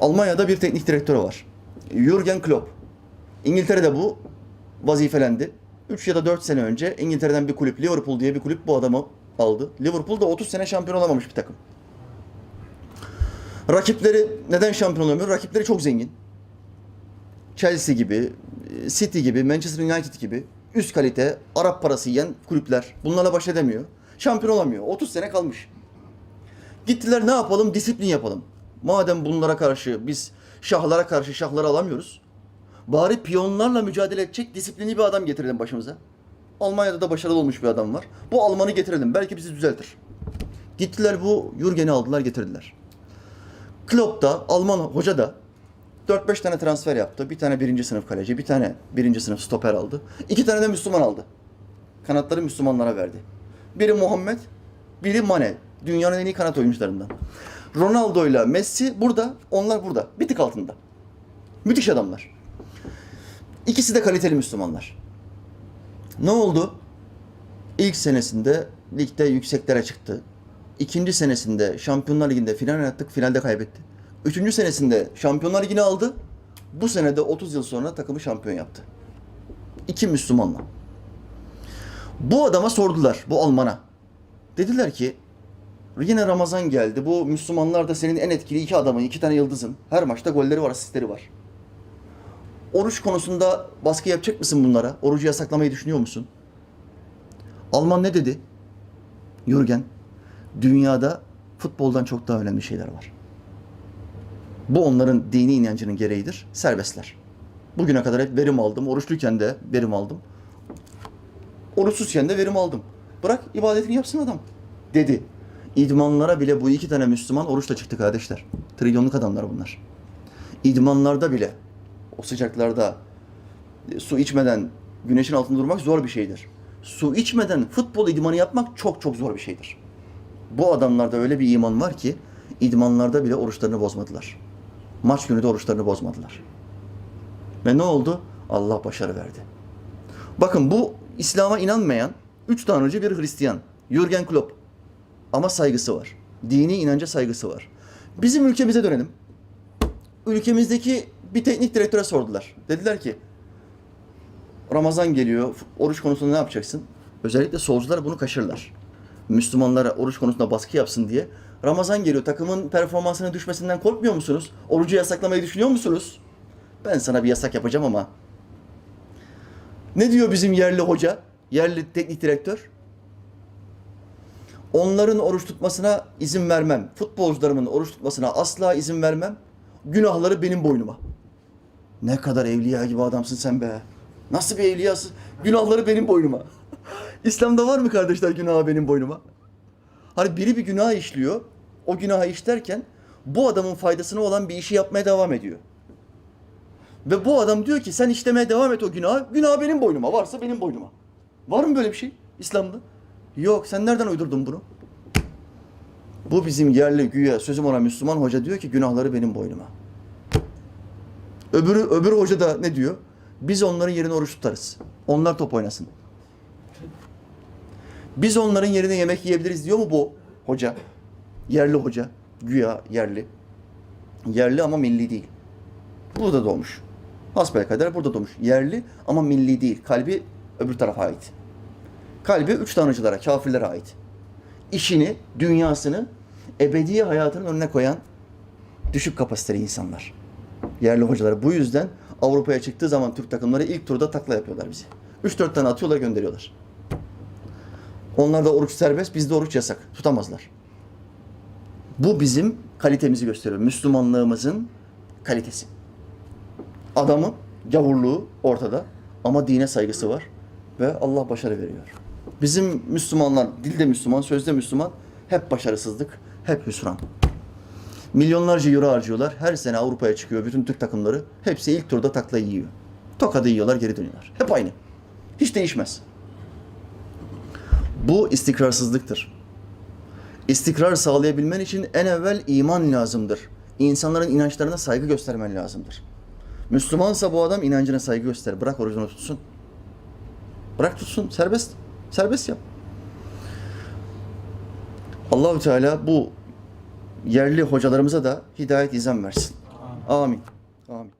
Almanya'da bir teknik direktörü var. Jürgen Klopp. İngiltere'de bu vazifelendi. 3 ya da 4 sene önce İngiltere'den bir kulüp, Liverpool diye bir kulüp bu adamı aldı. Liverpool da 30 sene şampiyon olamamış bir takım. Rakipleri neden şampiyon olamıyor? Rakipleri çok zengin. Chelsea gibi, City gibi, Manchester United gibi üst kalite Arap parası yiyen kulüpler. Bunlarla baş edemiyor. Şampiyon olamıyor. 30 sene kalmış. Gittiler ne yapalım? Disiplin yapalım. Madem bunlara karşı biz şahlara karşı şahları alamıyoruz. Bari piyonlarla mücadele edecek disiplinli bir adam getirelim başımıza. Almanya'da da başarılı olmuş bir adam var. Bu Alman'ı getirelim. Belki bizi düzeltir. Gittiler bu Jürgen'i aldılar getirdiler. Klopp da Alman hoca da 4-5 tane transfer yaptı. Bir tane birinci sınıf kaleci, bir tane birinci sınıf stoper aldı. İki tane de Müslüman aldı. Kanatları Müslümanlara verdi. Biri Muhammed, biri Mane. Dünyanın en iyi kanat oyuncularından. Ronaldo ile Messi burada, onlar burada. Bir tık altında. Müthiş adamlar. İkisi de kaliteli Müslümanlar. Ne oldu? İlk senesinde ligde yükseklere çıktı. İkinci senesinde Şampiyonlar Ligi'nde final yaptık, finalde kaybetti. Üçüncü senesinde Şampiyonlar Ligi'ni aldı. Bu senede 30 yıl sonra takımı şampiyon yaptı. İki Müslümanla. Bu adama sordular, bu Alman'a. Dediler ki, yine Ramazan geldi. Bu Müslümanlar da senin en etkili iki adamın, iki tane yıldızın. Her maçta golleri var, asistleri var. Oruç konusunda baskı yapacak mısın bunlara? Orucu yasaklamayı düşünüyor musun? Alman ne dedi? Jürgen, dünyada futboldan çok daha önemli şeyler var. Bu onların dini inancının gereğidir. Serbestler. Bugüne kadar hep verim aldım. Oruçluyken de verim aldım. Oruçsuzken de verim aldım. Bırak ibadetini yapsın adam. Dedi. İdmanlara bile bu iki tane Müslüman oruçla çıktı kardeşler. Trilyonluk adamlar bunlar. İdmanlarda bile o sıcaklarda e, su içmeden güneşin altında durmak zor bir şeydir. Su içmeden futbol idmanı yapmak çok çok zor bir şeydir. Bu adamlarda öyle bir iman var ki idmanlarda bile oruçlarını bozmadılar. Maç günü de oruçlarını bozmadılar. Ve ne oldu? Allah başarı verdi. Bakın bu İslam'a inanmayan üç tanrıcı bir Hristiyan. Jürgen Klopp. Ama saygısı var. Dini inanca saygısı var. Bizim ülkemize dönelim. Ülkemizdeki bir teknik direktöre sordular. Dediler ki Ramazan geliyor. Oruç konusunda ne yapacaksın? Özellikle solcular bunu kaşırlar. Müslümanlara oruç konusunda baskı yapsın diye. Ramazan geliyor. Takımın performansının düşmesinden korkmuyor musunuz? Orucu yasaklamayı düşünüyor musunuz? Ben sana bir yasak yapacağım ama. Ne diyor bizim yerli hoca? Yerli teknik direktör? Onların oruç tutmasına izin vermem. Futbolcularımın oruç tutmasına asla izin vermem. Günahları benim boynuma. Ne kadar evliya gibi adamsın sen be. Nasıl bir evliyasın? Günahları benim boynuma. İslam'da var mı kardeşler günahı benim boynuma? Hani biri bir günah işliyor. O günahı işlerken bu adamın faydasına olan bir işi yapmaya devam ediyor. Ve bu adam diyor ki sen işlemeye devam et o günahı. Günah benim boynuma. Varsa benim boynuma. Var mı böyle bir şey İslam'da? Yok. Sen nereden uydurdun bunu? Bu bizim yerli güya sözüm ona Müslüman hoca diyor ki günahları benim boynuma. Öbürü öbür hoca da ne diyor? Biz onların yerine oruç tutarız. Onlar top oynasın. Biz onların yerine yemek yiyebiliriz diyor mu bu hoca? Yerli hoca. Güya yerli. Yerli ama milli değil. Burada doğmuş. Hasbelkader burada doğmuş. Yerli ama milli değil. Kalbi öbür tarafa ait. Kalbi üç tanrıcılara, kafirlere ait. İşini, dünyasını, ebedi hayatının önüne koyan düşük kapasiteli insanlar. Yerli hocaları. Bu yüzden Avrupa'ya çıktığı zaman Türk takımları ilk turda takla yapıyorlar bizi. 3-4 tane atıyorlar gönderiyorlar. Onlarda oruç serbest, bizde oruç yasak. Tutamazlar. Bu bizim kalitemizi gösteriyor. Müslümanlığımızın kalitesi. Adamın gavurluğu ortada ama dine saygısı var ve Allah başarı veriyor. Bizim Müslümanlar dilde Müslüman, sözde Müslüman hep başarısızlık, hep hüsran. Milyonlarca euro harcıyorlar. Her sene Avrupa'ya çıkıyor bütün Türk takımları. Hepsi ilk turda takla yiyor. Tokadı yiyorlar, geri dönüyorlar. Hep aynı. Hiç değişmez. Bu istikrarsızlıktır. İstikrar sağlayabilmen için en evvel iman lazımdır. İnsanların inançlarına saygı göstermen lazımdır. Müslümansa bu adam inancına saygı göster. Bırak orucunu tutsun. Bırak tutsun. Serbest. Serbest yap. Allahü Teala bu yerli hocalarımıza da hidayet izan versin. Amin. Amin.